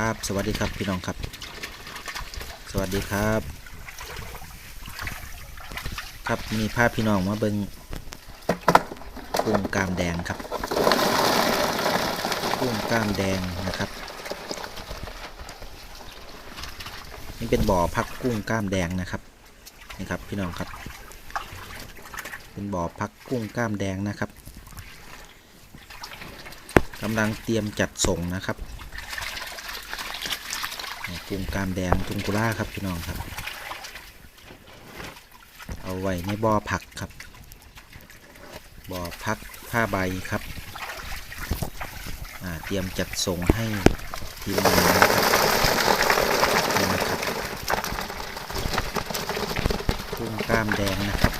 ครับ สวัสดีครับพี่น้องครับ สวัสดีครับ ครับมีภาพพี่น้องมาเบิงกุ้งกล้ามแดงครับกุ้งกล้ามแดงนะครับ นี่เป็นบ่อพักกุ้งกล้ามแดงนะครับนี่ครับพี่น้องครับ เป็นบ่อพักกุ้งกล้ามแดงนะครับกำลังเตรียมจัดส่งนะครับ กุ้งกล้ามแดงตุงกุล่าครับพี่น้องครับ เอาไว้ในบ่อผักครับบ่อพักผ้าใบครับเตรียมจัดส่งให้ทีมงานนะครับนี่นะครับกุ้งกล้ามแดงนะครับ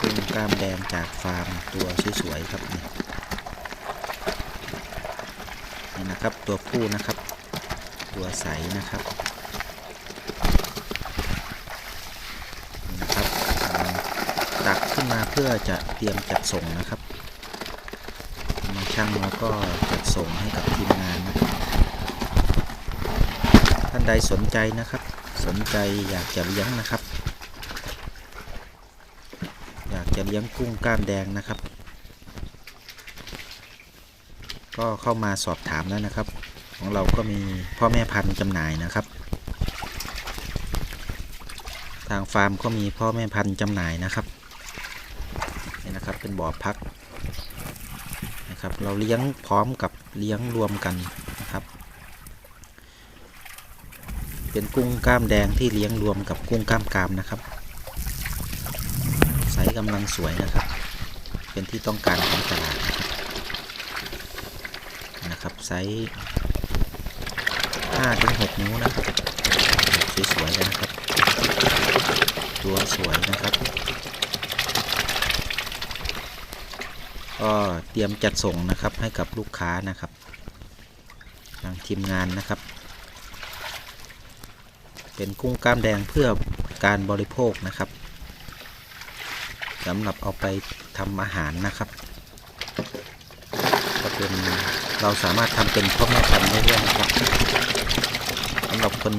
กุ้งกล้ามแดงจากฟาร์มตัวสวยๆครับนี่นี่นะครับตัวผู้นะครับ ตัวใสนะครับนะครับตักขึ้นมาเพื่อจะเตรียมจัดส่งนะครับ มาช่างแล้วก็จัดส่งให้กับทีมงานนะครับท่านใดสนใจนะครับ สนใจอยากจะเลี้ยงนะครับ อยากจะเลี้ยงกุ้งกล้ามแดงนะครับ ก็เข้ามาสอบถามแล้วนะครับ ของเราก็มีพ่อแม่พันธุ์จำหน่ายนะครับ ทางฟาร์มก็มีพ่อแม่พันธุ์จำหน่ายนะครับนี่นะครับเป็นบ่อพักนะครับเราเลี้ยงพร้อมกับเลี้ยงรวมกันนะครับ เป็นกุ้งกล้ามแดงที่เลี้ยงรวมกับกุ้งกล้ามกรามนะครับไซส์กำลังสวยนะครับ เป็นที่ต้องการของตลาดนะครับนะครับไซส์ 5ถึง6นิ้วนะครับสวยๆเลยนะครับ ตัวสวยนะครับ ก็เตรียมจัดส่งนะครับให้กับลูกค้านะครับ ทางทีมงานนะครับ เป็นกุ้งกล้ามแดงเพื่อการบริโภคนะครับสำหรับเอาไปทำอาหารนะครับ เป็นเราสามารถทำเป็นพ่อแม่พันธุ์ได้ด้วยนะครับสำหรับคน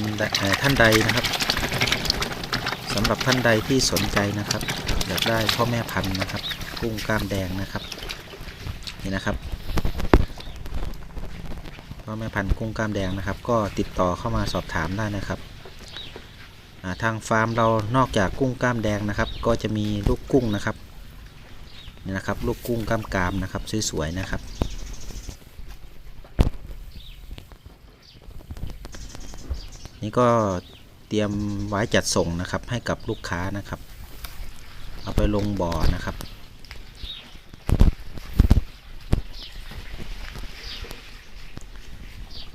ท่านใดนะครับสำหรับท่านใดที่สนใจนะครับอยากได้พ่อแม่พันธุ์นะครับ กุ้งกล้ามแดงนะครับนี่นะครับพ่อแม่พันธุ์กุ้งกล้ามแดงนะครับ ก็ติดต่อเข้ามาสอบถามได้นะครับทางฟาร์มเรานอกจากกุ้งกล้ามแดงนะครับ ก็จะมีลูกกุ้งนะครับนี่นะครับ ลูกกุ้งกล้ามกามนะครับสวยๆนะครับ นี่ก็เตรียมไว้จัดส่งนะครับให้กับลูกค้านะครับ เอาไปลงบ่อนะครับ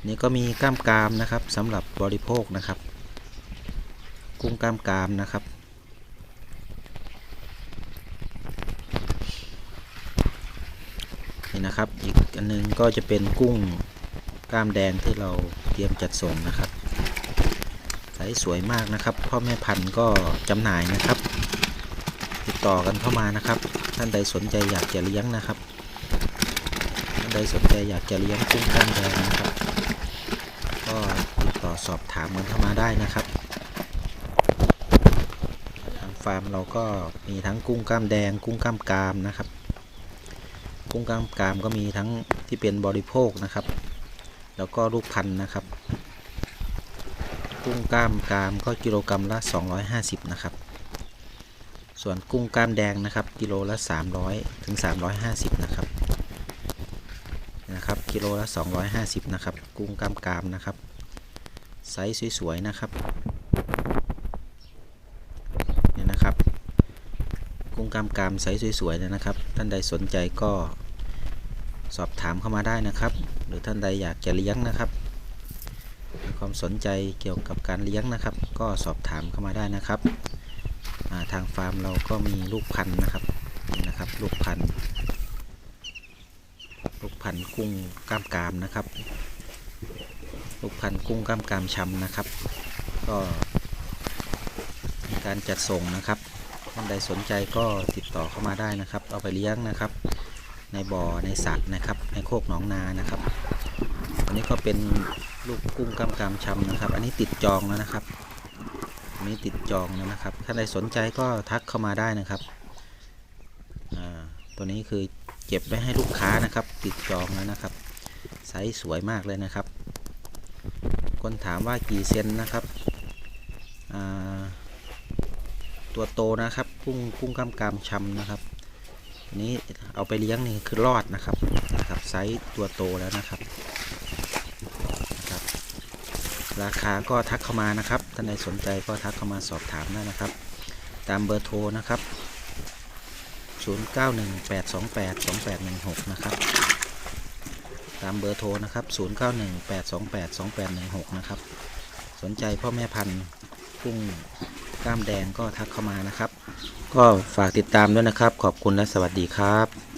นี่ก็มีกล้ามกรามนะครับสำหรับบริโภคนะครับ กุ้งกล้ามกรามนะครับนี่นะครับอีกอันนึงก็จะเป็นกุ้งกล้ามแดงที่เราเตรียมจัดส่งนะครับ ส์สวยมากนะครับ พ่อแม่พันธุ์ก็จำหน่ายนะครับ ติดต่อกันเข้ามานะครับ ท่านใดสนใจอยากจะเลี้ยงนะครับ ท่านใดสนใจอยากจะเลี้ยงกุ้งกล้ามแดงนะครับ ก็ติดต่อสอบถามกันเข้ามาได้นะครับทางฟาร์มเราก็มีทั้งกุ้งกล้ามแดง กุ้งกล้ามกรามนะครับ กุ้งกล้ามกรามก็มีทั้งที่เป็นบริโภคนะครับ แล้วก็ลูกพันธุ์นะครับ กุ้งกล้ามกรามก็กิโลกรรัมละ 250 นะครับ ส่วนกุ้งกล้ามแดงนะครับ กิโลละ 300 ถึง 350 นะครับนะครับ กิโลละ 250 นะครับ กุ้งกล้ามกรามนะครับ ไซส์สวยๆ นะครับเนี่ยนะครับ กุ้งกล้ามกรามไซส์สวยๆเลยนะครับ ท่านใดสนใจก็สอบถามเข้ามาได้นะครับ หรือท่านใดอยากจะเลี้ยงนะครับ ความสนใจเกี่ยวกับการเลี้ยงนะครับ ก็สอบถามเข้ามาได้นะครับาทางฟาร์มเราก็มีลูกพันธุ์นะครับนี่นะครับลูกพันธุ์ลูกพันธุ์กุ้งกล้ามกรามนะครับ ลูกพันธุ์กุ้งกล้ามกรามชำนะครับ ก็มีการจัดส่งนะครับท่านใดสนใจก็ติดต่อเข้ามาได้นะครับ เอาไปเลี้ยงนะครับ ในบ่อในสระนะครับ ในโคกหนองนานะครับ นนี้ก็เป็นลูกกุ้งกำกามชำนะครับ อันนี้ติดจองแล้วนะครับอันนี้ติดจองแล้วนะครับ ถ้าใครสนใจก็ทักเข้ามาได้นะครับอ่าตัวนี้คือเก็บไว้ให้ลูกค้านะครับ ติดจองแล้วนะครับไซส์สวยมากเลยนะครับ คนถามว่ากี่เซนนะครับอ่าตัวโตนะครับกุ้งกุ้งกำกามชำนะครับอันนี้เอาไปเลี้ยงนี่คือรอดนะครับนะครับไซส์ตัวโตแล้วนะครับ ราคาก็ทักเข้ามานะครับท่านใดสนใจก็ทักเข้ามาสอบถามได้นะครับ ตามเบอร์โทรนะครับ 0918282816 นะครับ ตามเบอร์โทรนะครับ 0918282816 นะครับ สนใจพ่อแม่พันธุ์กุ้งกล้ามแดงก็ทักเข้ามานะครับ ก็ฝากติดตามด้วยนะครับ ขอบคุณและสวัสดีครับ